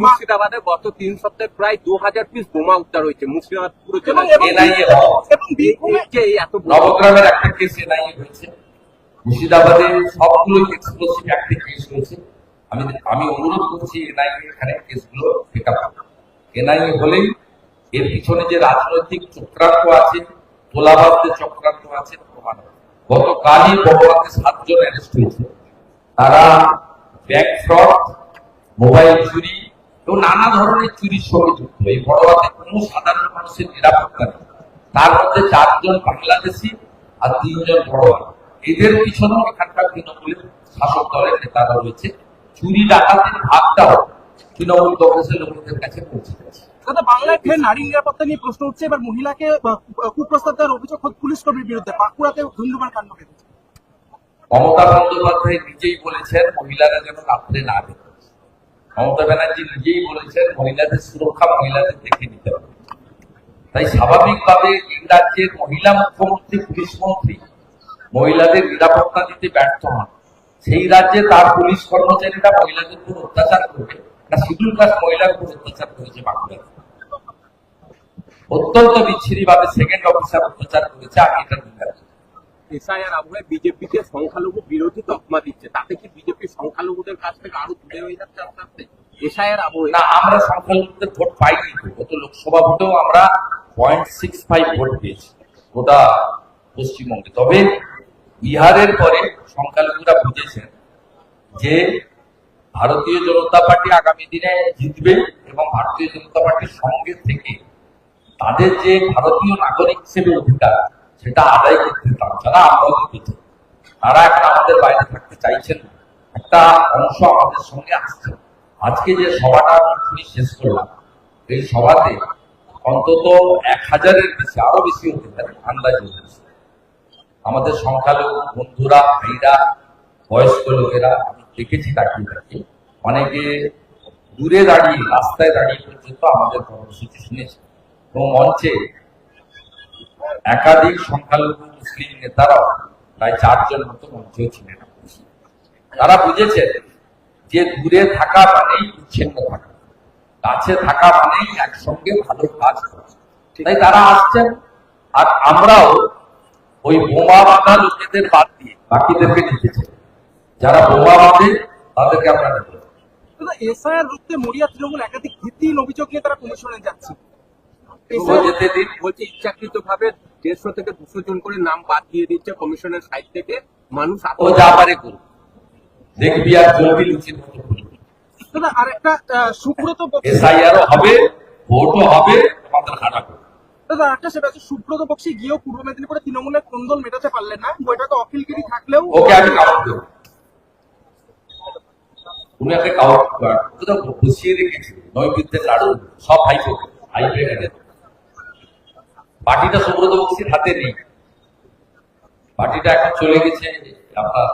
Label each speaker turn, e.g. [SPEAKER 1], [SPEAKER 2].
[SPEAKER 1] মুর্শিদাবাদে গত তিন সপ্তাহে প্রায় দু হাজার পিস বোমা উদ্ধার হয়েছে। মুর্শিদাবাদ পুরো
[SPEAKER 2] এবং
[SPEAKER 1] এত
[SPEAKER 3] নবগ্রামের একটা কেস এনআইএ হয়েছে। মুর্শিদাবাদে সবগুলো এক্সপ্লোসিভ একটা কেস হয়েছে আমি আমি অনুরোধ করছি এনআইএ এখানে কেসগুলো পিক আপ এনআইএ হলেই এর পিছনে যে রাজনৈতিক চক্রান্ত আছে তোলাবাদদের চক্রান্ত আছে প্রমাণ গতকালই বড়বাতে সাতজন অ্যারেস্ট হয়েছে। তারা ব্যাংক ফ্রড মোবাইল চুরি এবং নানা ধরনের চুরির সঙ্গে যুক্ত এই বড়বাতে কোনো সাধারণ মানুষের নিরাপত্তা নেই। তার মধ্যে চারজন বাংলাদেশি আর তিনজন বড়োয়া এদের পিছনেও এখানকার তৃণমূলের শাসক দলের নেতারা রয়েছে। চুরি ডাকাতির ভাগটাও তৃণমূল কংগ্রেসের লোকেদের কাছে পৌঁছে গেছে।
[SPEAKER 2] দাদা বাংলায় ফের নারী নিরাপত্তা নিয়ে প্রশ্ন উঠছে। এবার মহিলাকে কুপ্রস্তাব দেওয়ার অভিযোগ খোদ পুলিশ কর্মীর বিরুদ্ধে। বাঁকুড়াতে ধুন্ধুমার কাণ্ড ঘটেছে
[SPEAKER 3] মমতা বন্দ্যোপাধ্যায় নিজেই বলেছেন মহিলারা যেন রাত্রে না বেরোয় মমতা ব্যানার্জি নিজেই বলেছেন, মহিলাদের সুরক্ষা মহিলাদের দেখে নিতে হবে। তাই স্বাভাবিকভাবে এই রাজ্যের মহিলা মুখ্যমন্ত্রী, পুলিশ মন্ত্রী মহিলাদের নিরাপত্তা দিতে ব্যর্থ হন। সেই রাজ্যে তার পুলিশ কর্মচারীরা মহিলাদের উপর অত্যাচার করবে না শিডিউল কাস্ট মহিলার উপর অত্যাচার করেছে বাঁকুড়াতে অত্যন্ত বিচ্ছিরি ভাবে সেকেন্ড অফিসার অত্যাচার করেছে আমি এটা
[SPEAKER 1] বিজেপিকে সংখ্যালঘু বিরোধী তকমা দিচ্ছে, তাতে কি সংখ্যালঘুদের কাছ থেকে আরও দূরে হয়ে যাচ্ছে আস্তে আস্তে এসআইআর আবহে?
[SPEAKER 3] না, আমরা সংখ্যালঘুদের ভোট পাইনি। গত লোকসভা ভোটেও আমরা পয়েন্ট সিক্স ফাইভ ভোট পেয়েছি, গোটা পশ্চিমবঙ্গে। তবে বিহারের পরে সংখ্যালঘুরা বুঝেছেন যে ভারতীয় জনতা পার্টি আগামী দিনে জিতবে এবং ভারতীয় জনতা পার্টির সঙ্গে থেকে তাদের যে ভারতীয় নাগরিক হিসেবে অধিকার, সেটা আদায় করতে আমরাও তারা এখন আমাদের বাইরে থাকতে চাইছেন না। একটা অংশ আমাদের সঙ্গে আসছে। আজকে যে সভাটা শুনি শেষ করলাম, এই সভাতে অন্তত এক হাজারের বেশি, আরও বেশি হতে পারে আন্দাজ হয়েছে আমাদের সংখ্যালঘু বন্ধুরা, ভাইরা, বয়স্ক লোকেরা, আমি দেখেছি তাকিয়ে তাকিয়ে, অনেকে দূরে দাঁড়িয়ে, রাস্তায় দাঁড়িয়ে পর্যন্ত আমাদের কর্মসূচি শুনেছে। এবং মঞ্চে একাধিক সংখ্যালঘু মুসলিম নেতারাও, প্রায় চারজন মতো মঞ্চেও ছিলেন। তারা বুঝেছেন যে দূরে থাকা মানেই বিচ্ছিন্ন থাকা কাছে থাকা মানেই একসঙ্গে ভালো কাজ তাই তারা আসছেন আর আমরাও ওই বোমা বাঁধা লোকেদের বাদ দিয়ে বাকিদেরকে নিতে চাই যারা বোমা বাঁধে তাদেরকে আমরা নেব
[SPEAKER 2] এসআইআর রুখতে মরিয়া তৃণমূল একাধিক ভিত্তিহীন অভিযোগ নিয়ে তারা কমিশনে যাচ্ছে।
[SPEAKER 3] যেতে দিন।
[SPEAKER 1] বলছে ইচ্ছাকৃত ভাবে দেড়শো থেকে দুশো জন করে নাম বাদ দিয়ে দিচ্ছে কমিশনের সাইড থেকে। মানুষ
[SPEAKER 3] ও যা পারে করুক। দেখবি আর চলবি লুচির মতো
[SPEAKER 2] সুব্রত বক্সি।
[SPEAKER 3] হবে ভোটও হবে আমাদের হাঁটা করবে
[SPEAKER 2] দাদা একটা সেটা হচ্ছে সুব্রত বক্সি গিয়েও পূর্ব মেদিনীপুরে তৃণমূলের কোন্দল মেটাতে পারলেন না। বৈঠকে অখিলগিরি থাকলেও
[SPEAKER 3] ওকে আমি কাউন্ট দেবো। উনি একটা কাউন্ট কোথাও বসিয়ে রেখেছি। নৈবিদ্যের লাড়ু সব হাই করবে হাই পার্টিটা সুব্রত বক্সির হাতে নেই। পার্টিটা এখন চলে গেছে আপনার